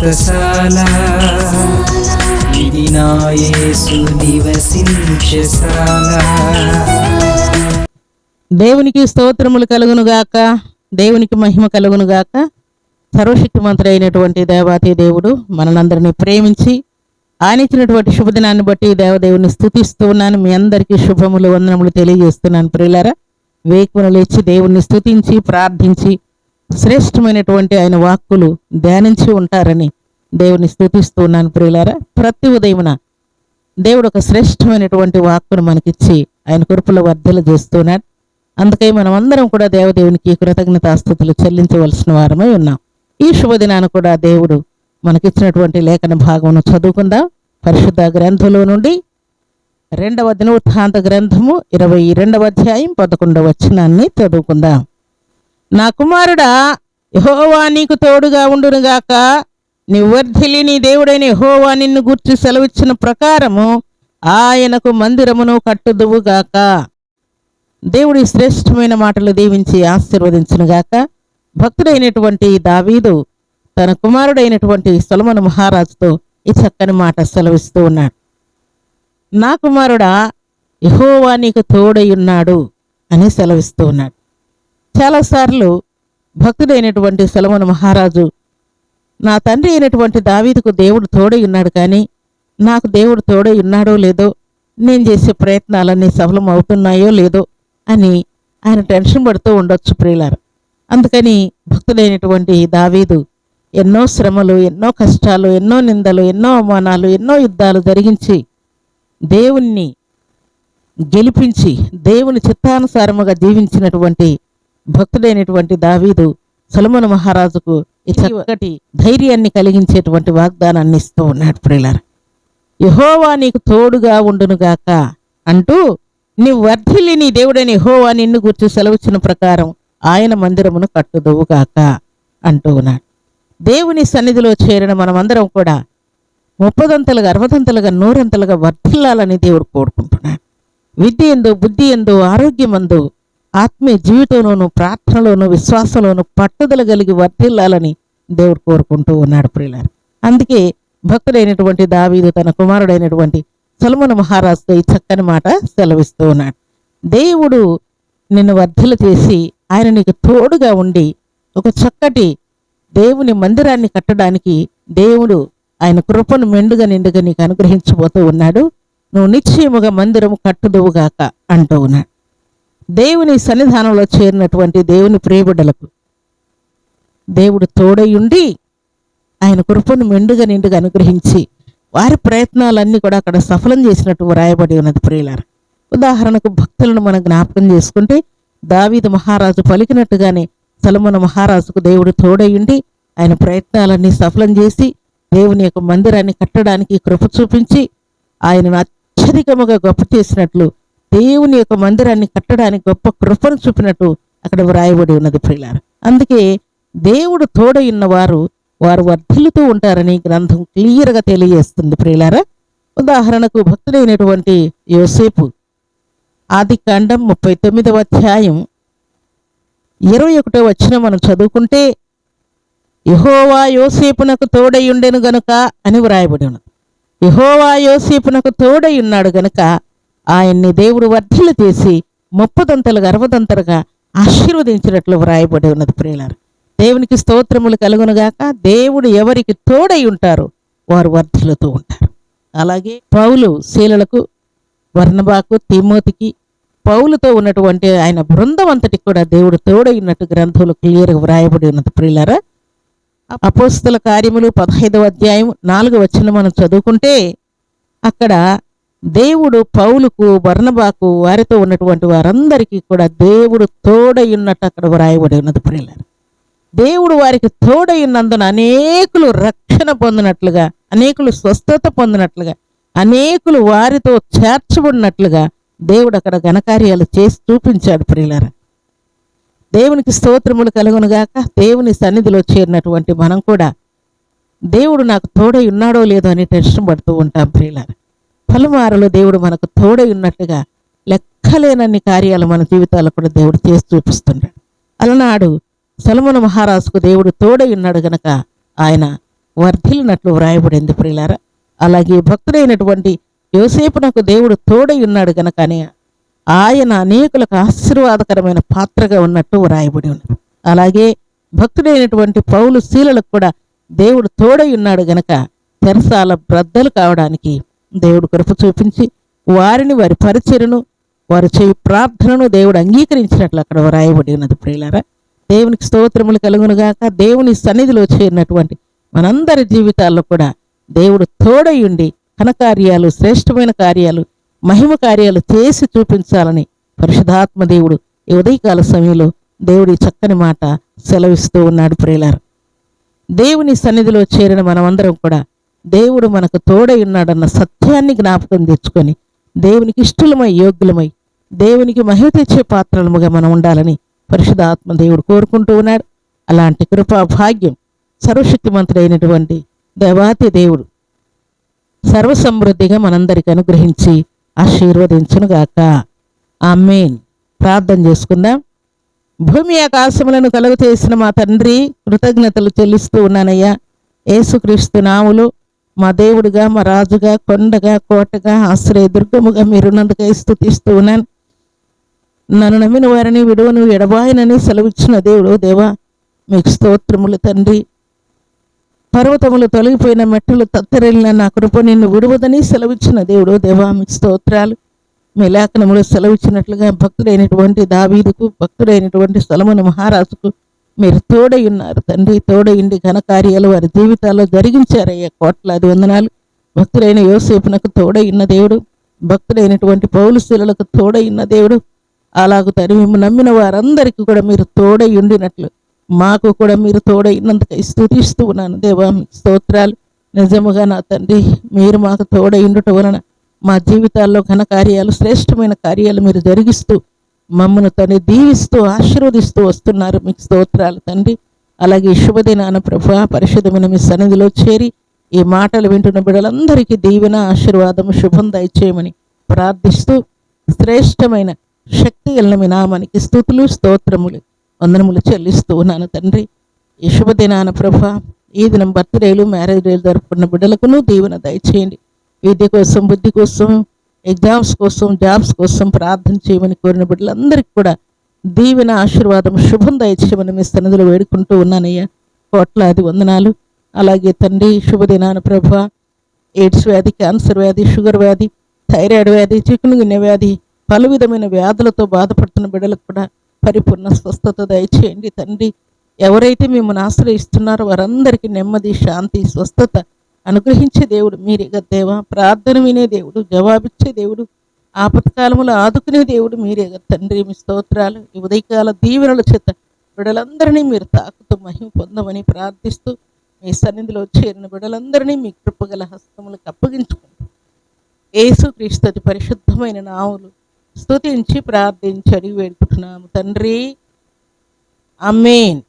వ్రతశాల ఇది నా యేసు నివసించశాల దేవునికి స్తోత్రములు కలుగునుగాక దేవునికి మహిమ కలుగునుగాక సర్వశక్తిమంతుడు అయినటువంటి దేవాతి దేవుడు మనలందరినీ ప్రేమించి ఆయన ఇచ్చినటువంటి శుభదినాన్ని బట్టి దేవదేవుని స్థుతిస్తూ ఉన్నాను. మీ అందరికీ శుభములు వందనములు తెలియజేస్తున్నాను ప్రియులారా. వేకున లేచి దేవుణ్ణి స్థుతించి ప్రార్థించి శ్రేష్టమైనటువంటి ఆయన వాక్కులు ధ్యానించి ఉంటారని దేవుని స్థుతిస్తూ ఉన్నాను ప్రియులారా. ప్రతి ఉదయమున దేవుడు ఒక శ్రేష్టమైనటువంటి వాక్కును మనకిచ్చి ఆయన కురుపుల వర్ధలు చేస్తున్నాడు. అందుకే మనం అందరం కూడా దేవదేవునికి కృతజ్ఞతాస్థుతులు చెల్లించవలసిన వారమై ఉన్నాం. ఈ శుభదినాన కూడా దేవుడు మనకిచ్చినటువంటి లేఖన భాగమును చదువుకుందాం. పరిశుద్ధ గ్రంథంలో నుండి రెండవ దినవృత్తాంత గ్రంథము ఇరవై రెండవ అధ్యాయం పదకొండవ వచనాన్ని చదువుకుందాం. నా కుమారుడా యహోవా నీకు తోడుగా ఉండునుగాక నివర్ధిలి నీ దేవుడైన యహోవా నిన్ను గూర్చి సెలవిచ్చిన ప్రకారము ఆయనకు మందిరమును కట్టుదువుగాక దేవుడి శ్రేష్టమైన మాటలు దీవించి ఆశీర్వదించునుగాక భక్తుడైనటువంటి దావీదు తన కుమారుడైనటువంటి సొలమను మహారాజుతో ఈ చక్కని మాట సెలవిస్తూ ఉన్నాడు. నా కుమారుడా యహోవా నీకు తోడై ఉన్నాడు అని సెలవిస్తూ ఉన్నాడు. చాలాసార్లు భక్తుడైనటువంటి సొలమను మహారాజు నా తండ్రి అయినటువంటి దావీదుకు దేవుడు తోడై ఉన్నాడు కానీ నాకు దేవుడు తోడై ఉన్నాడో లేదో నేను చేసే ప్రయత్నాలన్నీ సఫలం అవుతున్నాయో లేదో అని ఆయన టెన్షన్ పడుతూ ఉండొచ్చు ప్రియులారు. అందుకని భక్తుడైనటువంటి దావీదు ఎన్నో శ్రమలు ఎన్నో కష్టాలు ఎన్నో నిందలు ఎన్నో అవమానాలు ఎన్నో యుద్ధాలు జరిగించి దేవుణ్ణి గెలిపించి దేవుని చిత్తానుసారముగా జీవించినటువంటి భక్తుడైనటువంటి దావీదు సొలమను మహారాజుకు ఈ చక్కటి ధైర్యాన్ని కలిగించేటువంటి వాగ్దానాన్ని ఇస్తూ ఉన్నాడు ప్రియులారు. యహోవా నీకు తోడుగా ఉండునుగాక అంటూ నీ వర్ధిల్లి నీ దేవుడైన యహోవా నిన్ను గుర్చి సెలవుచ్చిన ప్రకారం ఆయన మందిరమును కట్టుదవుగాక అంటూ ఉన్నాడు. దేవుని సన్నిధిలో చేరిన మనమందరం కూడా ముప్పదంతలుగా అరవదంతలుగా నూరంతలుగా వర్ధిల్లాలని దేవుడు కోరుకుంటున్నాడు. విద్య ఎందు బుద్ధి ఎందు ఆరోగ్యమందు ఆత్మీయ జీవితంలోను ప్రార్థనలోను విశ్వాసంలోను పట్టుదల కలిగి వర్ధిల్లాలని దేవుడు కోరుకుంటూ ఉన్నాడు ప్రియులారు. అందుకే భక్తుడైనటువంటి దావీదు తన కుమారుడైనటువంటి సొలమను మహారాజుతో ఈ చక్కని మాట సెలవిస్తూ ఉన్నాడు. దేవుడు నిన్ను వర్ధలు చేసి ఆయన నీకు తోడుగా ఉండి ఒక చక్కటి దేవుని మందిరాన్ని కట్టడానికి దేవుడు ఆయన కృపను మెండుగా నిండుగా నీకు అనుగ్రహించబోతూ ఉన్నాడు. నువ్వు నిశ్చయముగా మందిరము కట్టుదువుగాక అంటూ ఉన్నాడు. దేవుని సన్నిధానంలో చేరినటువంటి దేవుని ప్రియబిడ్డలకు దేవుడు తోడయుండి ఆయన కృపను మెండుగా నిండుగా అనుగ్రహించి వారి ప్రయత్నాలన్నీ కూడా అక్కడ సఫలం చేసినట్టు వ్రాయబడి ఉన్నది ప్రియులారు. ఉదాహరణకు భక్తులను మనం జ్ఞాపకం చేసుకుంటే దావీదు మహారాజు పలికినట్టుగానే సలమన మహారాజుకు దేవుడు తోడయుండి ఆయన ప్రయత్నాలన్నీ సఫలం చేసి దేవుని యొక్క మందిరాన్ని కట్టడానికి కృప చూపించి ఆయనను అత్యధికముగా గొప్ప చేసినట్లు దేవుని యొక్క మందిరాన్ని కట్టడానికి గొప్ప కృపను చూపినట్టు అక్కడ వ్రాయబడి ఉన్నది ప్రియులారు అందుకే దేవుడు తోడయున్న వారు వారు వర్ధిల్లుతూ ఉంటారని గ్రంథం క్లియర్గా తెలియజేస్తుంది ప్రియులారా ఉదాహరణకు భక్తుడైనటువంటి యోసేపు. ఆది కాండం ముప్పై తొమ్మిదవ అధ్యాయం ఇరవై ఒకటో వచ్చిన మనం చదువుకుంటే యహోవా యోసేపునకు తోడై ఉండెను గనుక అని వ్రాయబడి ఉన్నది. యహోవా యోసేపునకు తోడై ఉన్నాడు గనుక ఆయన్ని దేవుడు వర్ధలు చేసి ముప్పదంతలుగా అరవదంతలుగా ఆశీర్వదించినట్లు వ్రాయబడి ఉన్నది ప్రియులారు. దేవునికి స్తోత్రములు కలుగునుగాక దేవుడు ఎవరికి తోడై ఉంటారు వారు వర్ధిల్లుతూ ఉంటారు. అలాగే పౌలు శీలలకు వర్ణబాకు తిమోతికి పౌలుతో ఉన్నటువంటి ఆయన బృందం అంతటికి కూడా దేవుడు తోడై ఉన్నట్టు గ్రంథంలో క్లియర్గా వ్రాయబడి ఉన్నది ప్రియులారా. అపోస్తుల కార్యములు పదహైదవ అధ్యాయం నాలుగు వచ్చిన మనం చదువుకుంటే అక్కడ దేవుడు పౌలుకు వర్ణబాకు వారితో ఉన్నటువంటి వారందరికీ కూడా దేవుడు తోడై ఉన్నట్టు అక్కడ వ్రాయబడి ఉన్నది. ప్రియులారు దేవుడు వారికి తోడై అనేకులు రక్షణ పొందినట్లుగా అనేకులు స్వస్థత పొందినట్లుగా అనేకులు వారితో చేర్చబడినట్లుగా దేవుడు అక్కడ ఘనకార్యాలు చేసి చూపించాడు. ప్రియులారా దేవునికి స్తోత్రములు కలుగునుగాక దేవుని సన్నిధిలో చేరినటువంటి మనం కూడా దేవుడు నాకు తోడై ఉన్నాడో లేదో అని టెన్షన్ పడుతూ ఉంటాం. ప్రియులారా పలుమారలు దేవుడు మనకు తోడై ఉన్నట్టుగా లెక్కలేనన్ని కార్యాలు మన జీవితాల్లో కూడా దేవుడు చేసి చూపిస్తున్నాడు అలనాడు సలమున మహారాజుకు దేవుడు తోడై ఉన్నాడు గనక ఆయన వర్ధిల్లినట్లు వ్రాయబడింది ప్రియులారా. అలాగే భక్తుడైనటువంటి యోసేపునకు దేవుడు తోడై ఉన్నాడు గనకనే ఆయన అనేకులకు ఆశీర్వాదకరమైన పాత్రగా ఉన్నట్టు వ్రాయబడి ఉంది అలాగే భక్తుడైనటువంటి పౌలు శీలకు కూడా దేవుడు తోడై ఉన్నాడు గనక తెరసాల బ్రద్దలు కావడానికి దేవుడు కృప చూపించి వారిని వారి పరిచయను వారు చేయి ప్రార్థనను దేవుడు అంగీకరించినట్లు అక్కడ వ్రాయబడి ఉన్నది ప్రియులారా. దేవునికి స్తోత్రములు కలుగునుగాక దేవుని సన్నిధిలో చేరినటువంటి మనందరి జీవితాల్లో కూడా దేవుడు తోడయుండి ఘనకార్యాలు శ్రేష్టమైన కార్యాలు మహిమ కార్యాలు చేసి చూపించాలని పరిశుధాత్మ దేవుడు ఈ ఉదయకాల సమయంలో దేవుడి చక్కని మాట సెలవిస్తూ ఉన్నాడు ప్రియులారు. దేవుని సన్నిధిలో చేరిన మనమందరం కూడా దేవుడు మనకు తోడై ఉన్నాడన్న సత్యాన్ని జ్ఞాపకం తెచ్చుకొని దేవునికి ఇష్టలమై యోగ్యులమై దేవునికి మహిమ తెచ్చే పాత్రలముగా మనం ఉండాలని పరిశుధాత్మ దేవుడు కోరుకుంటూ ఉన్నాడు. అలాంటి కృపా భాగ్యం సర్వశక్తిమంతుడైనటువంటి దేవాతి దేవుడు సర్వసమృద్ధిగా మనందరికీ అనుగ్రహించి ఆశీర్వదించునుగాక. ఆమెన్. ప్రార్థన చేసుకుందాం. భూమి ఆకాశములను కలుగు చేసిన మా తండ్రి కృతజ్ఞతలు చెల్లిస్తూ ఉన్నానయ్యా. ఏసుక్రీస్తు నాములు మా దేవుడిగా మా రాజుగా కొండగా కోటగా ఆశ్రయ దుర్గముగా మీరున్నందుకై స్థుతిస్తూ ఉన్నాను. నన్ను నమ్మిన వారిని విడువను ఎడబాయనని సెలవిచ్చిన దేవుడు దేవా మీకు స్తోత్రములు తండ్రి. పర్వతములు తొలగిపోయిన మెట్టలు తత్తరెళ్ళిన నా కృప నిన్ను విడువదని సెలవిచ్చిన దేవుడు దేవా మీకు స్తోత్రాలు. మీ లేఖనములు సెలవిచ్చినట్లుగా భక్తుడైనటువంటి దావీదుకు భక్తుడైనటువంటి సలమును మహారాజుకు మీరు తోడై ఉన్నారు తండ్రి. తోడయిండి ఘనకార్యాలు వారి జీవితాల్లో జరిగించారయ్యా కోట్లాది వందనాలు. భక్తులైన యోసేపునకు తోడై ఉన్న దేవుడు భక్తులైనటువంటి పౌలుశీలకు తోడై ఉన్న దేవుడు అలాగ తరి మేము నమ్మిన వారందరికీ కూడా మీరు తోడై ఉండినట్లు మాకు కూడా మీరు తోడై ఉన్నందుకై స్థుతిస్తూ ఉన్నాను. దేవా స్తోత్రాలు. నిజముగా నా తండ్రి మీరు మాకు తోడై ఉండటం వలన మా జీవితాల్లో ఘన కార్యాలు శ్రేష్టమైన కార్యాలు మీరు జరిగిస్తూ మమ్మను తను దీవిస్తూ ఆశీర్వదిస్తూ వస్తున్నారు. మీకు స్తోత్రాలు తండ్రి. అలాగే శుభదినాన ప్రభా పరిశుద్ధమైన మీ సన్నిధిలో చేరి ఈ మాటలు వింటున్న బిడ్డలందరికీ దీవెన ఆశీర్వాదము శుభం దయచేయమని ప్రార్థిస్తూ శ్రేష్టమైన శక్తి గల మీ నామానికి స్థుతులు స్తోత్రములు వందనములు చెల్లిస్తూ ఉన్నాను తండ్రి. ఈ శుభదినాన ప్రభ ఈ దినం బర్త్డేలు మ్యారేజ్ డేలు జరుపుకున్న బిడ్డలకును దీవెన దయచేయండి. విద్య కోసం బుద్ధి కోసం ఎగ్జామ్స్ కోసం జాబ్స్ కోసం ప్రార్థన చేయమని కోరిన బిడ్డలందరికీ కూడా దీవెన ఆశీర్వాదం శుభం దయచేయమని మీ సన్నిధిలో వేడుకుంటూ ఉన్నానయ్యా. కోట్లాది వందనాలు. అలాగే తండ్రి శుభదినాన ప్రభ ఎయిడ్స్ వ్యాధి క్యాన్సర్ వ్యాధి షుగర్ వ్యాధి థైరాయిడ్ వ్యాధి చికెన్ గిన్నె వ్యాధి పలు విధమైన వ్యాధులతో బాధపడుతున్న బిడ్డలకు కూడా పరిపూర్ణ స్వస్థత దయచేయండి తండ్రి. ఎవరైతే మిమ్మల్ని ఆశ్రయిస్తున్నారో వారందరికీ నెమ్మది శాంతి స్వస్థత అనుగ్రహించే దేవుడు మీరే దేవా. ప్రార్థన వినే దేవుడు జవాబిచ్చే దేవుడు ఆపత్కాలములు ఆదుకునే దేవుడు మీరే తండ్రి. మీ స్తోత్రాలు ఈ ఉదయకాల దీవెనల చేత బిడలందరినీ మీరు తాకుతూ మహిమ పొందమని ప్రార్థిస్తూ మీ సన్నిధిలో చేరిన బిడలందరినీ మీ కృపగల హస్తములకు అప్పగించుకుంటూ యేసు క్రీస్తు పరిశుద్ధమైన నావులు స్తుతించి ప్రార్థించి అడిగి వేడుకుంటున్నాము. తండ్రి అమ్మేన్